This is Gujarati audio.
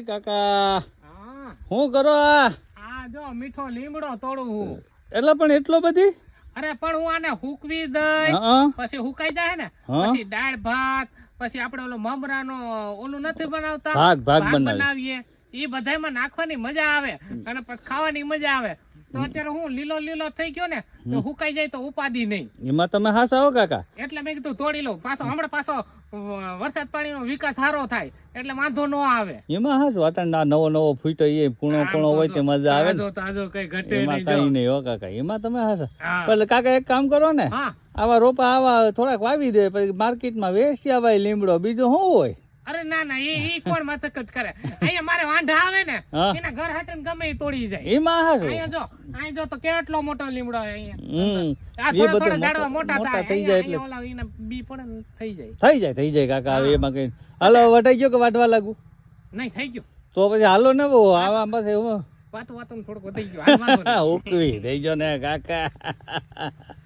કાકા. હા. કરો આ? જો મીઠો લીમડો તોડું હું. એટલે પણ એટલો બધી? અરે પણ હું આને હુકવી દઈ. પછી હુકાઈ જાય ને? પછી દાળ ભાત પછી આપણે ઓલો મમરાનો ઓલું નથી બનાવતા? ભાગ ભાગ બનાવી બનાવીએ. એ બધામાં નાખવાની મજા આવે અને પછી ખાવાની મજા આવે. તો અત્યારે હું લીલો લીલો થઈ ગયો ને તો હુકાઈ જાય તો ઉપાધિ નહીં. એમાં તમે હાસ આવો કાકા. એટલે મેં કીધું તોડી લઉં. પાછો હમણાં પાછો વરસાદ પાણીનો વિકાસ સારો થાય એટલે વાંધો ન આવે. એમાં હા વાટણ નવો નવો ફૂટો એ પૂણો પૂણો હોય તે મજા આવે તાજો તાજો કઈ ઘટે એમાં કઈ નહીં હો કાકા એમાં તમે હા. પણ કાકા એક કામ કરો ને આવા રોપા આવા થોડાક વાવી દે પછી માર્કેટમાં વેચી આવાય લીમડો બીજો શું હોય? અરે ના ના એ કોણ મથકટ કરે? અહીંયા મારે વાંઢા આવે ને એના ઘર હાટે ગમે એ તોડી જાય. એમાં હા અહીંયા જો અહીં જો તો કેટલો મોટો લીમડો હોય અહીંયા. આ થોડા થોડા ઝાડવા મોટા થાય. થઈ જાય એટલે. ઓલા એના બી પડે થઈ જાય. થઈ જાય થઈ જાય કાકા એમાં કઈ હાલો વટાઈ ગયો કે વાટવા લાગુ? નહીં થઈ ગયું. તો પછી હાલો ને બહુ આવા બસ એવું. વાતો વાતો થોડુંક વધી ગયું. ઉકવી થઈ ગયો ને કાકા.